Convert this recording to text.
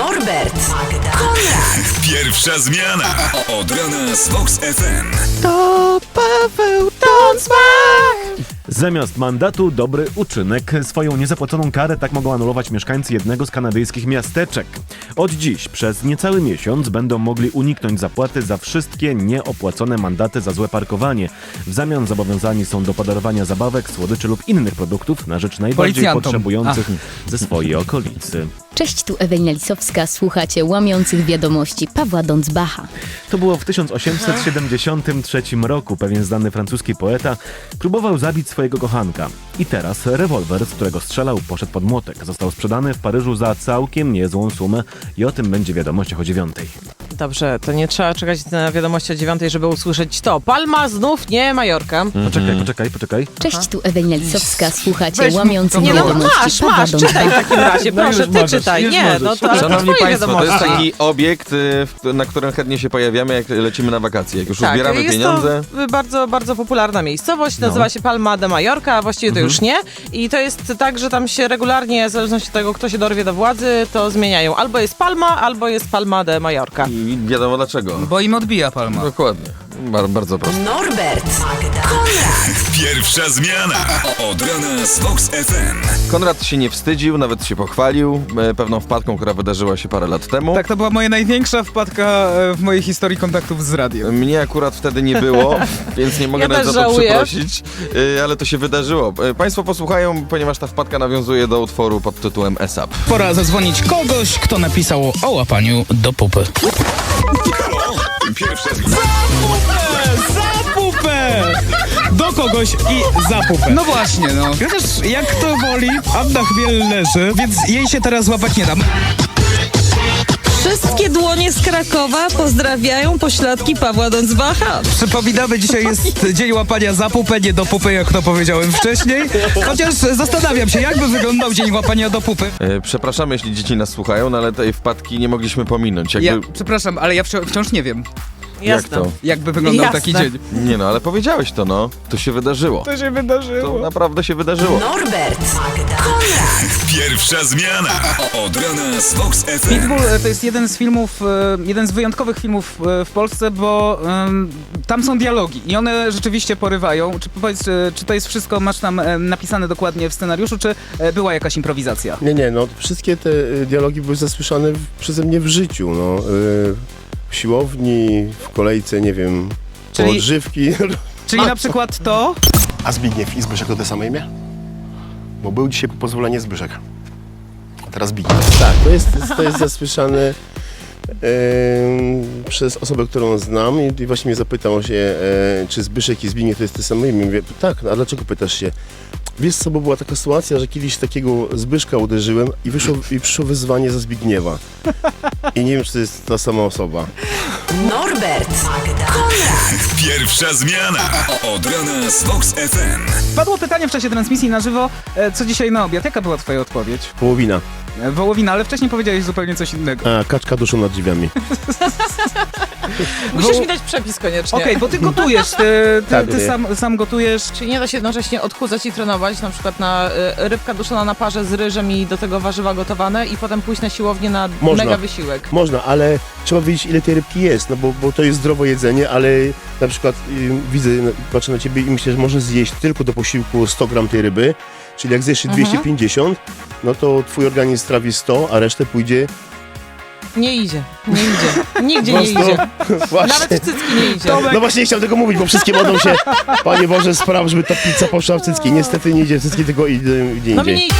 Norbert, Magda, Konrad, Pierwsza zmiana. Od rana z Vox FM. To Paweł Tonsmak! Zamiast mandatu dobry uczynek. Swoją niezapłaconą karę tak mogą anulować mieszkańcy jednego z kanadyjskich miasteczek. Od dziś przez niecały miesiąc będą mogli uniknąć zapłaty za wszystkie nieopłacone mandaty za złe parkowanie. W zamian zobowiązani są do podarowania zabawek, słodyczy lub innych produktów na rzecz najbardziej Policjantom. potrzebujących ze swojej okolicy. Cześć, tu Ewelina Lisowska, słuchacie łamiących wiadomości Pawła Dądzbacha. To było w 1873 roku. Pewien znany francuski poeta próbował zabić swojego kochanka. I teraz rewolwer, z którego strzelał, poszedł pod młotek. Został sprzedany w Paryżu za całkiem niezłą sumę i o tym będzie w wiadomościach o dziewiątej. Dobrze, to nie trzeba czekać na wiadomości o dziewiątej, żeby usłyszeć to. Palma znów nie Majorka. Poczekaj, poczekaj, poczekaj. Cześć, tu Ewelina Lisowska, słuchacie Weź mi- łamiących Nie no, wiadomości masz, Pawła masz, czytaj w takim razie, No już proszę, ty możesz, czytaj. już Nie, możesz. no to ale to Szanowni twoje Państwo, to jest taki obiekt, y, w- na którym chętnie się pojawiamy, jak lecimy na wakacje. Jak już Tak, uzbieramy jest pieniądze. to bardzo, bardzo popularna miejscowość, No. nazywa się Palma de Mallorca, a właściwie Mhm. to już nie. I to jest tak, że tam się regularnie, w zależności od tego, kto się dorwie do władzy, to zmieniają. Albo jest Palma, albo jest Palma de Mallorca. I wiadomo dlaczego. Bo im odbija palma. Dokładnie. Bar bardzo prosto. Norbert, Magda, Konrad, Pierwsza zmiana. Od rana z Vox FM. Konrad się nie wstydził, nawet się pochwalił e, pewną wpadką, która wydarzyła się parę lat temu. Tak, to była moja największa wpadka e, w mojej historii kontaktów z radiem. Mnie akurat wtedy nie było, więc nie mogę Ja nawet też za to żałuję. przeprosić, e, ale to się wydarzyło. E, Państwo posłuchają, ponieważ ta wpadka nawiązuje do utworu pod tytułem ESAP. Pora zadzwonić kogoś, kto napisał o łapaniu do pupy. Pierwsza zmiana. Kogoś i za pupę. No właśnie, no. Chociaż jak to woli, Anna Chmiel leży, więc jej się teraz łapać nie dam. Wszystkie dłonie z Krakowa pozdrawiają pośladki Pawła Dądzbacha. Przypominamy, dzisiaj jest dzień łapania za pupę, nie do pupy, jak to powiedziałem wcześniej. Chociaż zastanawiam się, jakby wyglądał dzień łapania do pupy. E, Przepraszamy, jeśli dzieci nas słuchają, no ale tej wpadki nie mogliśmy pominąć. Jakby... Ja, przepraszam, ale ja wciąż, wciąż nie wiem, Jak to? jakby wyglądał Jasne. taki dzień. Nie no, ale powiedziałeś to, no. To się wydarzyło. To się To wydarzyło. naprawdę się wydarzyło. Norbert, Magda, Konrad, Pierwsza zmiana. Od rana z Vox FM. Pitbull e, to jest jeden z filmów, e, jeden z wyjątkowych filmów e, w Polsce, bo em, tam są dialogi i one rzeczywiście porywają. Czy powiedz, czy, czy to jest wszystko, masz tam e, napisane dokładnie w scenariuszu, czy e, była jakaś improwizacja? Nie, nie, no wszystkie te y, dialogi były zasłyszane w, przeze mnie w życiu, no. Y, w siłowni, w kolejce, nie wiem, Czyli- Czyli... odżywki. Czyli na przykład to, A Zbigniew i Zbyszek to te same imię? Bo był dzisiaj pozwolenie Zbyszek. A teraz Zbigniew. Tak, to jest, to jest zasłyszane em, przez osobę, którą znam i, i właśnie mnie zapytał się, e, czy Zbyszek i Zbigniew to jest te same imię. Mówię, tak, no, a dlaczego pytasz się? Wiesz co, bo była taka sytuacja, że kiedyś takiego Zbyszka uderzyłem i, wyszło, i przyszło wyzwanie za Zbigniewa. I nie wiem, czy to jest ta sama osoba. Norbert, Magda, Konrad, Pierwsza zmiana. Od rana z Vox FM. padło pytanie w czasie transmisji na żywo, e, co dzisiaj na obiad? Jaka była twoja odpowiedź? Połowina. E, Wołowina, ale wcześniej powiedziałeś zupełnie coś innego. A, kaczka duszą nad drzwiami. Musisz mi dać przepis koniecznie. Okej, bo ty gotujesz, ty, ty, Tak, ty sam, sam gotujesz. Czyli nie da się jednocześnie odchudzać i trenować, na przykład na y, rybka duszona na parze z ryżem i do tego warzywa gotowane i potem pójść na siłownię na Można. mega wysiłek. Można, ale trzeba wiedzieć, ile tej rybki jest, no bo, bo to jest zdrowe jedzenie, ale na przykład y, widzę, patrzę na ciebie i myślę, że możesz zjeść tylko do posiłku 100 gram tej ryby, czyli jak zjesz 250, no to twój organizm strawi 100, a resztę pójdzie Nie idzie, nie idzie. Nigdzie nie prosto. idzie. Właśnie. Nawet w cycki nie idzie. No właśnie nie chciałem tego mówić, bo wszystkie będą się, Panie Boże, spraw, żeby ta pizza poszła w cycki. Niestety nie idzie w cycki, tylko idzie gdzie No indziej. mniej